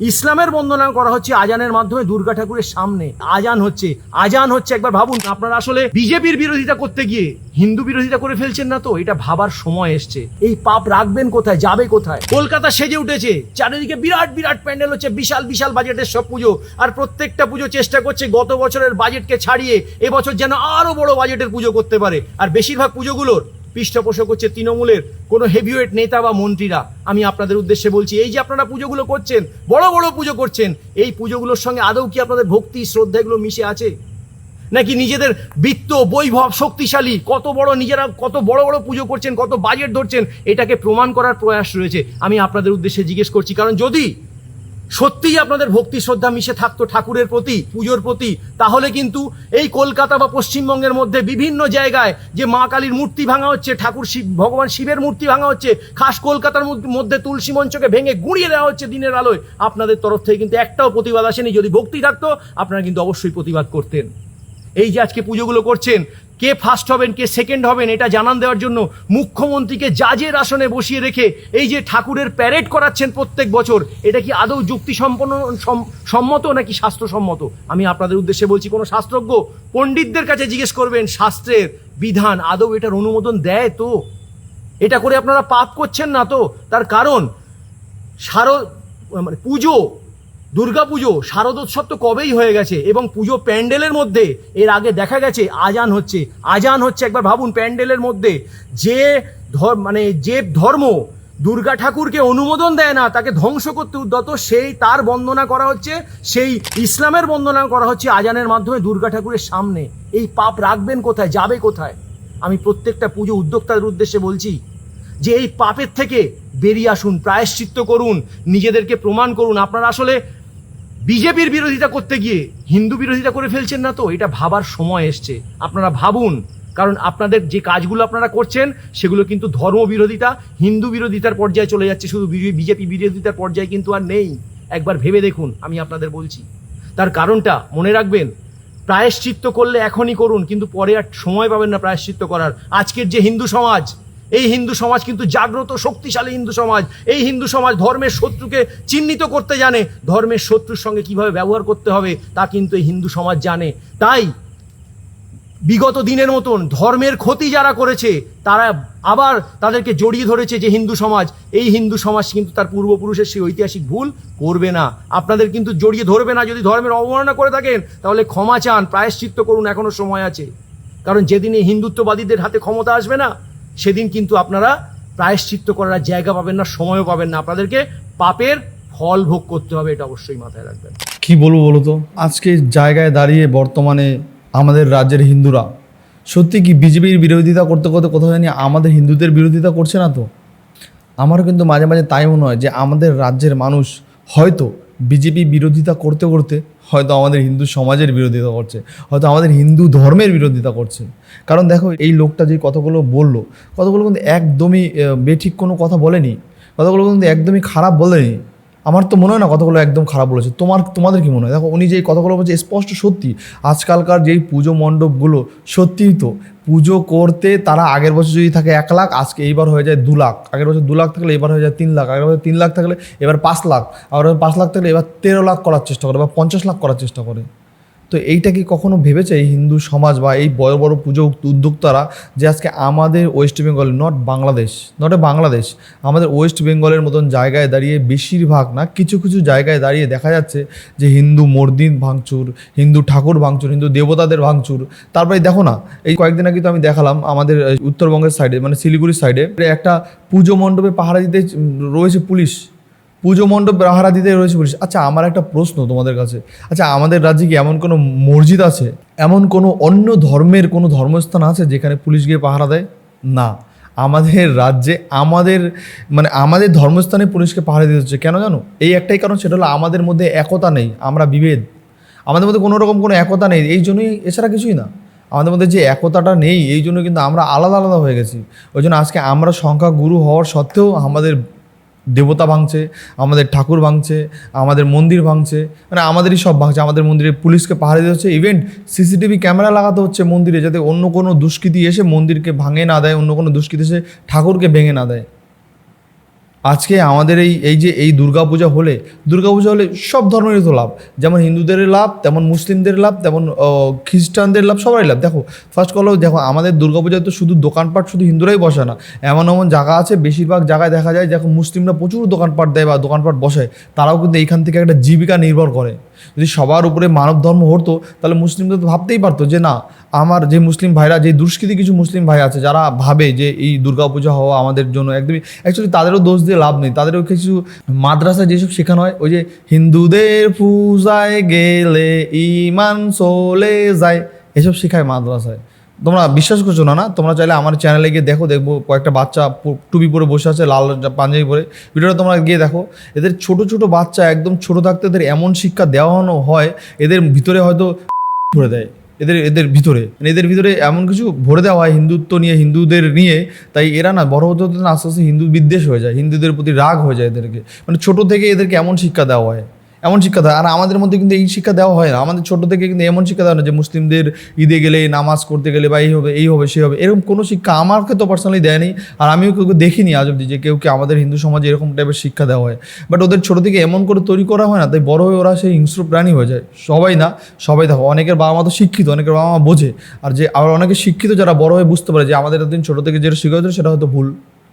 ইসলামের বন্দনা করা হচ্ছে আজানের মাধ্যমে দুর্গা ঠাকুরের সামনে। আজান হচ্ছে। আজান হচ্ছে, একবার ভাবুন। আপনারা আসলে বিজেপির বিরোধিতা করতে গিয়ে হিন্দু বিরোধিতা করে ফেলছেন না তো? এটা ভাবার সময় এসছে। এই পাপ রাখবেন কোথায়? যাবে কোথায়? কলকাতা সেজে উঠেছে। চারিদিকে বিরাট বিরাট প্যান্ডেল হচ্ছে। বিশাল বিশাল বাজেটের সব পুজো। আর প্রত্যেকটা পুজো চেষ্টা করছে গত বছরের বাজেটকে ছাড়িয়ে, এবছর যেন আরও বড় বাজেটের পুজো করতে পারে। আর বেশিরভাগ পুজোগুলোর পৃষ্ঠপোষক হচ্ছে তৃণমূলের কোনো হেভিওয়েট নেতা বা মন্ত্রীরা। আমি আপনাদের উদ্দেশ্যে বলছি, এই যে আপনারা পুজোগুলো করছেন, বড় বড় পুজো করছেন, এই পুজোগুলোর সঙ্গে আদৌ কি আপনাদের ভক্তি শ্রদ্ধা এগুলো মিশে আছে? নাকি নিজেদের বৃত্ত, বৈভব, শক্তিশালী, কত বড় নিজেরা কত বড় বড় পুজো করছেন, কত বাজেট ধরছেন, এটাকে প্রমাণ করার প্রয়াস রয়েছে। আমি আপনাদের উদ্দেশ্যে জিজ্ঞেস করছি, কারণ যদি সত্যিই আপনাদের ভক্তি শ্রদ্ধা মিশে থাকতো ঠাকুরের প্রতি, পুজোর প্রতি। তাহলে কিন্তু এই কলকাতা বা পশ্চিমবঙ্গের মধ্যে বিভিন্ন জায়গায় যে মা কালীর মূর্তি ভাঙা হচ্ছে, ঠাকুর শিব, ভগবান শিবের মূর্তি ভাঙা হচ্ছে, খাস কলকাতার মধ্যে- তুলসী মঞ্চকে ভেঙে গুঁড়িয়ে দেওয়া হচ্ছে দিনের আলোয়, আপনাদের তরফ থেকে কিন্তু একটাও প্রতিবাদ আসেনি। যদি ভক্তি থাকতো, আপনারা কিন্তু অবশ্যই প্রতিবাদ করতেন। এই যে আজকে পুজোগুলো করছেন, কে ফার্স্ট হবেন, কে সেকেন্ড হবেন, এটা জানান দেওয়ার জন্য মুখ্যমন্ত্রীকে জাজের আসনে বসিয়ে রেখে এই যে ঠাকুরের প্যারেড করাচ্ছেন প্রত্যেক বছর, এটা কি আদৌ যুক্তি সম্পন্ন সম্মত নাকি শাস্ত্রসম্মত? আমি আপনাদের উদ্দেশ্যে বলছি, কোনো শাস্ত্রজ্ঞ পণ্ডিতদের কাছে জিজ্ঞেস করবেন, শাস্ত্রের বিধান আদৌ এটার অনুমোদন দেয় তো? এটা করে আপনারা পাপ করছেন না তো? তার কারণ, সার মানে পুজো দুর্গাপুজো শারদোৎসব তো কবেই হয়ে গেছে এবং পুজো প্যান্ডেলের মধ্যে এর আগে দেখা গেছে, আজান হচ্ছে। আজান হচ্ছে একবার ভাবুন, প্যান্ডেলের মধ্যে যে ধর্ম মানে যে ধর্ম দুর্গা ঠাকুরকে অনুমোদন দেয় না, তাকে ধ্বংস করতে উদ্যত, সেই তার বন্দনা করা হচ্ছে, সেই ইসলামের বন্দনা করা হচ্ছে আজানের মাধ্যমে দুর্গা ঠাকুরের সামনে। এই পাপ রাখবেন কোথায়? যাবে কোথায়? আমি প্রত্যেকটা পুজো উদ্যোক্তাদের উদ্দেশ্যে বলছি যে এই পাপের থেকে বেরিয়ে আসুন, প্রায়শ্চিত্ত করুন, নিজেদেরকে প্রমাণ করুন। আপনারা আসলে বিজেপির বিরোধিতা করতে গিয়ে হিন্দু বিরোধিতা করে ফেলছেন না তো? এটা ভাবার সময় এসছে। আপনারা ভাবুন, কারণ আপনাদের যে কাজগুলো আপনারা করছেন, সেগুলো কিন্তু ধর্ম বিরোধিতা, হিন্দু বিরোধিতার পর্যায়ে চলে যাচ্ছে। শুধু বিজেপি বিরোধিতার পর্যায়ে কিন্তু আর নেই। একবার ভেবে দেখুন, আমি আপনাদের বলছি। তার কারণটা মনে রাখবেন, প্রায়শ্চিত্ত করলে এখনই করুন, কিন্তু পরে আর সময় পাবেন না প্রায়শ্চিত্ত করার। আজকের যে হিন্দু সমাজ এই হিন্দু সমাজ কিন্তু জাগ্রত, শক্তিশালী হিন্দু সমাজ। এই হিন্দু সমাজ ধর্মের শত্রুকে চিহ্নিত করতে জানে। ধর্মের শত্রুর সঙ্গে কীভাবে ব্যবহার করতে হবে, তা কিন্তু এই হিন্দু সমাজ জানে। তাই বিগত দিনের মতন ধর্মের ক্ষতি যারা করেছে, তারা আবার তাদেরকে জড়িয়ে ধরেছে যে হিন্দু সমাজ। এই হিন্দু সমাজ কিন্তু তার পূর্বপুরুষের সেই ঐতিহাসিক ভুল করবে না। আপনাদের কিন্তু জড়িয়ে ধরবে না যদি ধর্মের অবমাননা করে থাকেন, তাহলে ক্ষমা চান, প্রায়শ্চিত্ত করুন এখনও সময় আছে। কারণ যেদিন এই হিন্দুত্ববাদীদের হাতে ক্ষমতা আসবে না সেদিন কিন্তু আপনারা প্রায়শ্চিত্ত করার জায়গা পাবেন না সময়ও পাবেন না। আপনাদেরকে পাপের ফল ভোগ করতে হবে এটা অবশ্যই মাথায় রাখবেন। কি বলব বলো তো? আজকে জায়গায় দাঁড়িয়ে বর্তমানে আমাদের রাজ্যের হিন্দুরা সত্যি কি বিজেপির বিরোধিতা করতে করতে কোথাও জানি আমাদের হিন্দুদের বিরোধিতা করছে না তো? আমারও কিন্তু মাঝে মাঝে তাই মনে হয় যে আমাদের রাজ্যের মানুষ হয়তো বিজেপি বিরোধিতা করতে করতে হয়তো আমাদের হিন্দু সমাজের বিরোধিতা করছে, হয়তো আমাদের হিন্দু ধর্মের বিরোধিতা করছে। কারণ দেখো, এই লোকটা যে কথাগুলো বলল, কথাগুলো কিন্তু একদমই বেঠিক কোনো কথা বলেনি। কথাগুলো কিন্তু একদমই খারাপ বলেনি। আমার তো মনে হয় না কথাগুলো একদম খারাপ বলেছে। তোমার, তোমাদের কি মনে হয়? দেখো, উনি যে কথাগুলো বলছে স্পষ্ট সত্যি। আজকালকার যেই পুজো মণ্ডপগুলো, সত্যিই তো, পুজো করতে তারা আগের বছর যদি থাকে এক লাখ, আজকে এইবার হয়ে যায় দু লাখ। আগের বছর দু লাখ থাকলে এবার হয়ে যায় তিন লাখ। আগের বছর তিন লাখ থাকলে এবার পাঁচ লাখ। আর পাঁচ লাখ থাকলে এবার তেরো লাখ করার চেষ্টা করে বা পঞ্চাশ লাখ করার চেষ্টা করে। তো এইটা কি কখনো ভেবেছে এই হিন্দু সমাজ বা এই বড় বড় পুজো উদ্যোক্তারা যে আজকে আমাদের West Bengal not Bangladesh not এ বাংলাদেশ আমাদের ওয়েস্ট বেঙ্গলের মতন জায়গায় দাঁড়িয়ে বেশিরভাগ না, কিছু কিছু জায়গায় দাঁড়িয়ে দেখা যাচ্ছে যে হিন্দু মর্দিন ভাঙচুর, হিন্দু ঠাকুর ভাঙচুর, হিন্দু দেবতাদের ভাঙচুর। তারপরে দেখো না, এই কয়েকদিন আগে তো আমি দেখালাম আমাদের, উত্তরবঙ্গের সাইডে মানে শিলিগুড়ির সাইডে একটা পুজো মণ্ডপে পাহারা দিতে রয়েছে পুলিশ। পুজো মণ্ডপ পাহারা দিতে রয়েছে পুলিশ আচ্ছা আমার একটা প্রশ্ন তোমাদের কাছে। আচ্ছা আমাদের রাজ্যে কি এমন কোনো মসজিদ আছে? এমন কোনো অন্য ধর্মের কোনো ধর্মস্থান আছে যেখানে পুলিশ গিয়ে পাহারা দেয়? না। আমাদের রাজ্যে আমাদের মানে আমাদের ধর্মস্থানে পুলিশকে পাহারা দিতে হচ্ছে। কেন জানো? এই একটাই কারণ, সেটা হলো আমাদের মধ্যে একতা নেই, আমরা বিভেদ। আমাদের মধ্যে কোনো রকম কোনো একতা নেই, এই জন্যই এছাড়া কিছুই না। আমাদের মধ্যে যে একতাটা নেই, এই জন্য কিন্তু আমরা আলাদা আলাদা হয়ে গেছি। ওই জন্য আজকে আমরা সংখ্যা গুরু হওয়ার সত্ত্বেও আমাদের দেবতা ভাঙছে, আমাদের ঠাকুর ভাঙছে, আমাদের মন্দির ভাঙছে মানে আমাদেরই সব ভাঙছে, আমাদের মন্দিরে পুলিশকে পাহারে দিতে হচ্ছে। ইভেন্ট সিসিটিভি ক্যামেরা লাগাতে হচ্ছে মন্দিরে যাতে অন্য কোনো দুষ্কৃতি এসে মন্দিরকে ভাঙে না দেয়, অন্য কোনো দুষ্কৃতি এসে ঠাকুরকে ভেঙে না দেয়। আজকে আমাদের এই এই যে এই দুর্গাপূজা হলে দুর্গাপূজা হলে সব ধর্মেরই তো লাভ। যেমন হিন্দুদের লাভ, তেমন মুসলিমদের লাভ, তেমন খ্রিস্টানদের লাভ, সবারই লাভ। দেখো ফার্স্ট কল দেখো, আমাদের দুর্গাপূজায় তো শুধু দোকানপাট শুধু হিন্দুরাই বসে না। এমন এমন জায়গা আছে, বেশিরভাগ জায়গায় দেখা যায় যখন মুসলিমরা প্রচুর দোকানপাট দেয় বা দোকানপাট বসে। তারাও কিন্তু এইখান থেকে একটা জীবিকা নির্ভর করে। যদি সবার উপরে মানব ধর্ম হতো, তাহলে মুসলিমদের তো ভাবতেই পারতো যে না, আমার যে মুসলিম ভাইরা, যে দুষ্কৃতি কিছু মুসলিম ভাই আছে, যারা ভাবে যে এই দুর্গাপূজা হওয়া আমাদের জন্য একদমই অ্যাকচুয়ালি তাদেরও দোষ দিয়ে লাভ নেই। তাদেরও কিছু মাদ্রাসায় যেসব শেখানো হয়, ওই যে হিন্দুদের পূজায় গেলে ইমান চলে যায়, এসব শেখায় মাদ্রাসায়। তোমরা বিশ্বাস করছ না না? তোমরা চাইলে আমার চ্যানেলে গিয়ে দেখো, দেখব কয়েকটা বাচ্চা টুপি পরে বসে আছে, লাল পাঞ্জাবি পরে। ভিডিওটা তোমরা গিয়ে দেখো। এদের ছোট ছোট বাচ্চা একদম ছোট থাকতে এদের এমন শিক্ষা দেওয়ানো হয়, এদের ভিতরে হয়তো ভরে দেয়। এদের এদের ভিতরে। মানে এদের ভিতরে এমন কিছু ভরে দেওয়া হয়, হিন্দুত্ব নিয়ে, হিন্দুদের নিয়ে। তাই এরা না, বড় হতে হতে আস্তে আস্তে হিন্দু বিদ্বেষ হয়ে যায়, হিন্দুদের প্রতি রাগ হয়ে যায় এদেরকে। মানে ছোট থেকে এদেরকে এমন শিক্ষা দেওয়া হয়। এমন শিক্ষা দেয়। আর আমাদের মধ্যে কিন্তু এই শিক্ষা দেওয়া হয় না। আমাদের ছোট থেকে কিন্তু এমন শিক্ষা দেওয়া না যে মুসলিমদের ঈদে গেলে নামাজ করতে গেলে বা এই হবে এই হবে সেই হবে। এরকম কোনো শিক্ষা আমাকে তো পার্সোনালি দেয়নি। আর আমিও কেউ দেখিনি আজ অব্দি যে কেউ কে আমাদের হিন্দু সমাজে এরকম টাইপের শিক্ষা দেওয়া হয়। বাট ওদের ছোট থেকে এমন করে তৈরি করা হয় না, তাই বড় হয়ে ওরা সেই হিংস্র প্রাণী হয়ে যায়। সবাই না, সবাই দেখো, অনেকের বাবা মা তো শিক্ষিত, অনেকের বাবা মা বোঝে। আর যে, আবার অনেকে শিক্ষিত যারা বড় হয়ে বুঝতে পারে যে আমাদের এতদিন ছোট থেকে যেটা শেখা হয়েছিল সেটা হয়তো ভুল।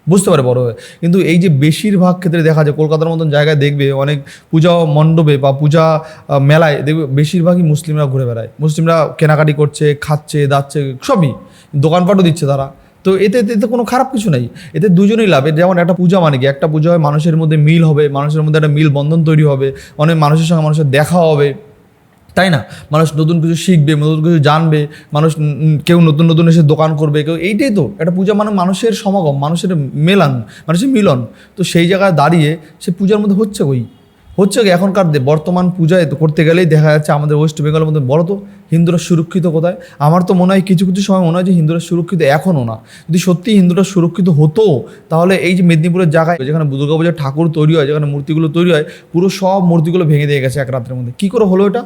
বুঝতে পারে বড় হয়ে। কিন্তু এই যে বেশিরভাগ ক্ষেত্রে দেখা যায়, কলকাতার মতন জায়গায় দেখবে অনেক পূজা মণ্ডপে বা পূজা মেলায় দেখবে বেশিরভাগই মুসলিমরা ঘুরে বেড়ায়। মুসলিমরা কেনাকাটি করছে, খাচ্ছে, দাচ্ছে, সবই দোকানপাটও দিচ্ছে তারা। তো এতে, এতে- কোনো খারাপ কিছু নেই। এতে দুজনেই লাভ। যেমন একটা পূজা মানে কি? একটা পূজা হয় মানুষের মধ্যে মিল হবে, মানুষের মধ্যে একটা মিল বন্ধন তৈরি হবে, অনেক মানুষের সঙ্গে মানুষের দেখা হবে। তাই না? মানুষ নতুন কিছু শিখবে, নতুন কিছু জানবে, মানুষ কেউ নতুন নতুন এসে দোকান করবে, কেউ এইটাই তো। একটা পূজা মানে মানুষের সমাগম, মানুষের মেলান, মানুষের মিলন। তো সেই জায়গায় দাঁড়িয়ে সে পূজার মধ্যে হচ্ছে ওই হচ্ছে কি এখনকার বর্তমান পূজায় তো করতে গেলেই দেখা যাচ্ছে আমাদের ওয়েস্ট বেঙ্গলের মধ্যে বড় তো, হিন্দুরা সুরক্ষিত কোথায়? আমার তো মনে হয় কিছু কিছু সময় মনে হয় যে হিন্দুরা সুরক্ষিত এখনও না। যদি সত্যি হিন্দুরা সুরক্ষিত হতো, তাহলে এই যে মেদিনীপুরের জায়গায় যেখানে দুর্গাপূজার ঠাকুর তৈরি হয়, যেখানে মূর্তিগুলো তৈরি হয়, পুরো সব মূর্তিগুলো ভেঙে দিয়ে গেছে এক রাত্রের মধ্যে। কী করে হলো এটা?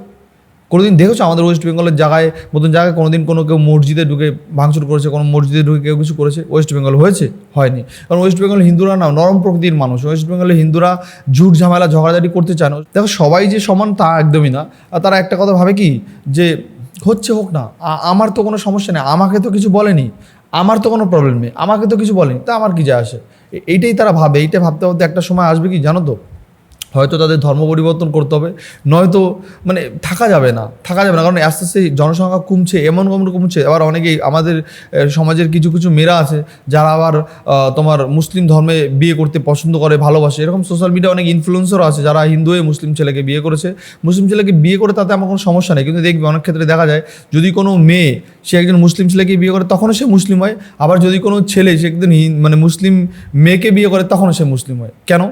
কোনোদিন দেখেছ আমাদের ওয়েস্ট বেঙ্গলের জায়গায় মতন জায়গায় কোনোদিন কোনো কেউ মসজিদে ঢুকে ভাঙচুর করেছে, কোনো মসজিদে ঢুকে কেউ কিছু করেছে? ওয়েস্ট বেঙ্গল হয়েছে? হয়নি। কারণ ওয়েস্ট বেঙ্গল হিন্দুরা না, নরম প্রকৃতির মানুষ। ওয়েস্ট বেঙ্গলে হিন্দুরা ঝুট ঝামেলা, ঝগড়াঝাটি করতে চায় না। দেখো, সবাই যে সমান তা একদমই না। আর তারা একটা কথা ভাবে কি? যে হচ্ছে হোক না আমার তো কোনো সমস্যা নেই, আমাকে তো কিছু বলেনি। আমার তো কোনো প্রবলেম নেই, আমাকে তো কিছু বলেনি, তা আমার কি যা আসে? এইটাই তারা ভাবে, এইটা ভাবতে ভাবতে একটা সময় আসবে কি, জানো তো? হয়তো তাদের ধর্ম পরিবর্তন করতে হবে। নয়তো মানে থাকা যাবে না, থাকা যাবে না। কারণ আস্তে আস্তে জনসংখ্যা কমছে, এমন কম কমছে। আবার অনেকেই আমাদের সমাজের কিছু কিছু মেয়েরা আছে, যারা আবার তোমার মুসলিম ধর্মে বিয়ে করতে পছন্দ করে, ভালোবাসে। এরকম সোশ্যাল মিডিয়া অনেক ইনফ্লুয়েন্সারও আছে, যারা হিন্দু হয়ে মুসলিম ছেলেকে বিয়ে করেছে। মুসলিম ছেলেকে বিয়ে করে তাতে আমার কোনো সমস্যা নেই। কিন্তু দেখবে অনেক ক্ষেত্রে দেখা যায়, যদি কোনো মেয়ে, সে একজন মুসলিম ছেলেকে বিয়ে করে, তখনও সে মুসলিম হয়। আবার যদি কোনো ছেলে, সে একজন মানে মুসলিম মেয়েকে বিয়ে করে, তখনও সে মুসলিম হয়। কেন?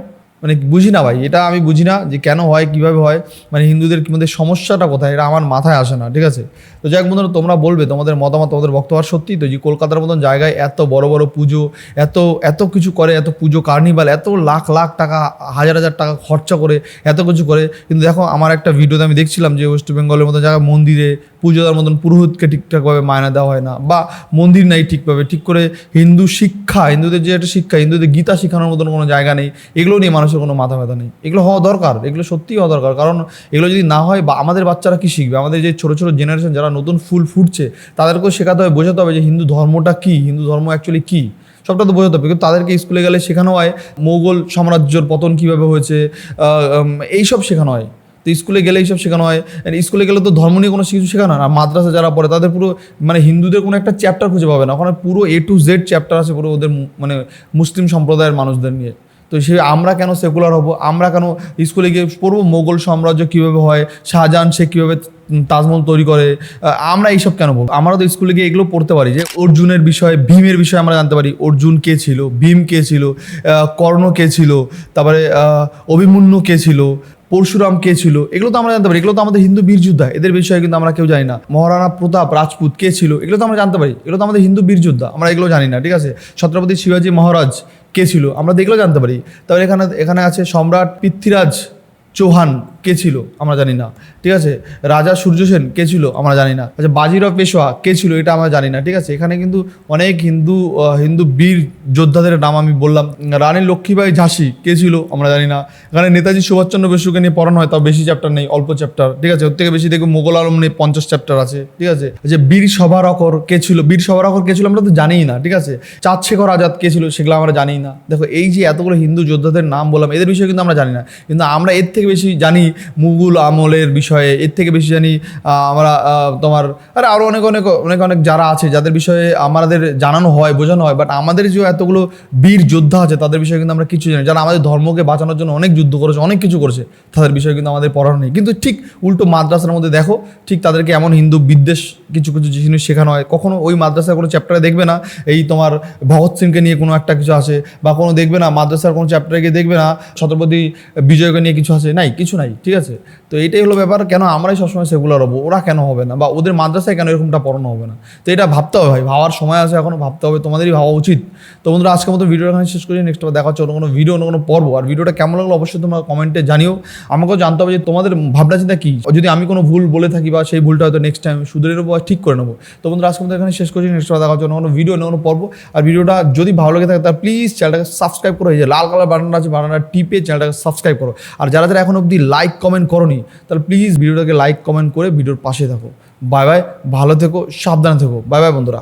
মানে বুঝি না ভাই, এটা আমি বুঝি না যে কেন হয়, কীভাবে হয় মানে হিন্দুদের মধ্যে সমস্যাটা কোথায়, এটা আমার মাথায় আসে না, ঠিক আছে? তো যাই বন্ধুরা, তোমরা বলবে, তোমাদের মতামত, তোমাদের বক্তব্য সত্যি তো যে কলকাতার মতন জায়গায় এত বড় বড় পুজো, এত এত কিছু করে, এত পুজো কার্নিভাল এত লাখ লাখ টাকা, হাজার হাজার টাকা খরচা করে, এত কিছু করে, কিন্তু দেখো আমার একটা ভিডিওতে আমি দেখছিলাম যে ওয়েস্ট বেঙ্গলের মতো জায়গায় মন্দিরে পুজো দেওয়ার মতন পুরোহিতকে ঠিকঠাকভাবে মায়না দেওয়া হয় না, বা মন্দির নাই ঠিকভাবে, ঠিক করে হিন্দু শিক্ষা, হিন্দুদের যে একটা শিক্ষা, হিন্দুদের গীতা শেখানোর মতন কোনো জায়গা নেই, এগুলো নিয়ে মানুষের কোনো মাথা ব্যথা নেই। এগুলো হওয়া দরকার এগুলো সত্যিই হওয়া দরকার। কারণ এগুলো যদি না হয় বা আমাদের বাচ্চারা কী শিখবে? আমাদের যে ছোটো ছোটো জেনারেশন যারা নতুন ফুল ফুটছে তাদেরকেও শেখাতে হবে বোঝাতে হবে যে হিন্দু ধর্মটা কী? হিন্দু ধর্ম অ্যাকচুয়ালি কী? সবটা তো বোঝাতে হবে। কিন্তু তাদেরকে স্কুলে গেলে শেখানো হয় মোগল সাম্রাজ্যর পতন কীভাবে হয়েছে আহ, উম, এইসব শেখানো হয়। তো স্কুলে গেলে এইসব শেখানো হয়। স্কুলে গেলে তো ধর্ম নিয়ে কোনো কিছু শেখানো হয় মাদ্রাসা যারা পড়ে তাদের পুরো মানে হিন্দুদের কোনো একটা চ্যাপ্টার খুঁজে পাবে না। ওখানে পুরো এ টু জেড চ্যাপ্টার আছে পুরো ওদের মানে মুসলিম সম্প্রদায়ের মানুষদের নিয়ে। তো সে আমরা কেন সেকুলার হব? আমরা কেন স্কুলে গিয়ে পড়ব? মোগল সাম্রাজ্য কীভাবে হয়? শাহজাহান সে কীভাবে তাজমহল তৈরি করে? আমরা এইসব কেন বলব? আমরা তো স্কুলে গিয়ে এগুলো পড়তে পারি যে অর্জুনের বিষয়ে, ভীমের বিষয়ে আমরা জানতে পারি। অর্জুন কে ছিল? ভীম কে ছিল? কর্ণ কে ছিল? তারপরে অভিমন্যু কে ছিল? পরশুরাম কে ছিল? এগুলো তো আমরা জানতে পারি। এগুলো তো আমাদের হিন্দু বীর যোদ্ধা এদের বিষয়ে কিন্তু আমরা কেউ জানি না। মহারানা প্রতাপ, রাজপুত কে ছিল? এগুলো তো আমরা জানতে পারি। এগুলো তো আমাদের হিন্দু বীর যোদ্ধা আমরা এগুলো জানি না, ঠিক আছে? ছত্রপতি শিবাজী মহারাজ কে ছিল? আমরা দেখলেও জানতে পারি। তাহলে এখানে এখানে আছে সম্রাট পৃথ্বীরাজ চৌহান। কে ছিল আমরা জানি না। ঠিক আছে? রাজা সূর্য সেন কে ছিল আমরা জানি না। আচ্ছা বাজিরাও পেশোয়া কে ছিল এটা আমরা জানি না। ঠিক আছে? এখানে কিন্তু অনেক হিন্দু হিন্দু বীর যোদ্ধাদের নাম আমি বললাম। রানী লক্ষ্মীবাই ঝাঁসি কে ছিল আমরা জানি না। এখানে নেতাজি সুভাষচন্দ্র বসুকে নিয়ে পড়ানো হয়, তাও বেশি চ্যাপ্টার নেই, অল্প চ্যাপ্টার ঠিক আছে? ওর থেকে বেশি দেখো মোগল আলম নিয়ে পঞ্চাশ চ্যাপ্টার আছে। ঠিক আছে? যে বীর সভারকর কে ছিল, বীর সভারকর কে ছিল আমরা তো জানিই না। ঠিক আছে? চাঁদ শেখর আজাদ কে ছিল সেগুলো আমরা জানি না। দেখো, এই যে এতগুলো হিন্দু যোদ্ধাদের নাম বললাম, এদের বিষয়ে কিন্তু আমরা জানি না। কিন্তু আমরা এর থেকে বেশি জানি মুঘল আমলের বিষয়ে, এর থেকে বেশি জানি আমরা তোমার, আরে আরও অনেক অনেক অনেক অনেক যারা আছে, যাদের বিষয়ে আমাদের জানানো হয়, বোঝানো হয় বাট আমাদের যে এতগুলো বীর যোদ্ধা আছে, তাদের বিষয়ে কিন্তু আমরা কিছু জানি যারা আমাদের ধর্মকে বাঁচানোর জন্য অনেক যুদ্ধ করেছে, অনেক কিছু করেছে, তাদের বিষয়ে কিন্তু আমাদের পড়ানো নেই। কিন্তু ঠিক উল্টো মাদ্রাসার মধ্যে দেখো, ঠিক তাদেরকে এমন হিন্দু বিদ্বেষ কিছু কিছু জিনিস শেখানো হয়। কখনো ওই মাদ্রাসার কোনো চ্যাপ্টারে দেখবে না, এই তোমার ভগৎ সিংকে নিয়ে কোনো একটা কিছু আছে, বা কোনো দেখবে না, মাদ্রাসার কোনো চ্যাপ্টারে গিয়ে দেখবে না, ছত্রপতি বিজয়কে নিয়ে কিছু আছে, নাই, কিছু নাই। ঠিক আছে? তো এটাই হলো ব্যাপার, কেন আমরাই সবসময় সেগুলো রবো ওরা কেন হবে না? বা ওদের মাদ্রাসায় কেন এরকমটা পড়ানো হবে না? তো এটা ভাবতে হবে ভাই, ভাবার সময় আছে এখনও ভাবতে হবে, তোমাদেরই ভাবা উচিত। তো বন্ধুরা, আজকের মতো ভিডিও এখানে শেষ করি নেক্সট দেখা হচ্ছে অন্য কোনো ভিডিও অন্য কোনো পর্ব। আর ভিডিওটা কেমন লাগল অবশ্যই তোমরা কমেন্টে জানিও। আমাকেও জানতে হবে যে তোমাদের ভাবনা চিন্তা কী? যদি আমি কোনো ভুল বলে থাকি বা সেই ভুলটা হয়তো নেক্সট টাইম নেব আর ঠিক করে নেব। তো বন্ধুরা, আজকের মতো এখানে শেষ করছি নেক্সট দেখা হচ্ছে অন্য কোনো ভিডিও অন্য কোনো পর্ব। আর ভিডিওটা যদি ভালো লাগে থাকে, তাহলে প্লিজ চ্যানেলটাকে সাবস্ক্রাইব করো। এই যে লাল কালার বাটন আছে বাটনটা টিপে চ্যানেলটাকে সাবস্ক্রাইব করো। আর যারা যারা এখন অবধি লাইক কমেন্ট করনি, তাহলে প্লিজ ভিডিওটাকে লাইক কমেন্ট করে ভিডিওর পাশে থাকো। বাই বাই ভালো থেকো, সাবধানে থেকো। বাই বাই বন্ধুরা।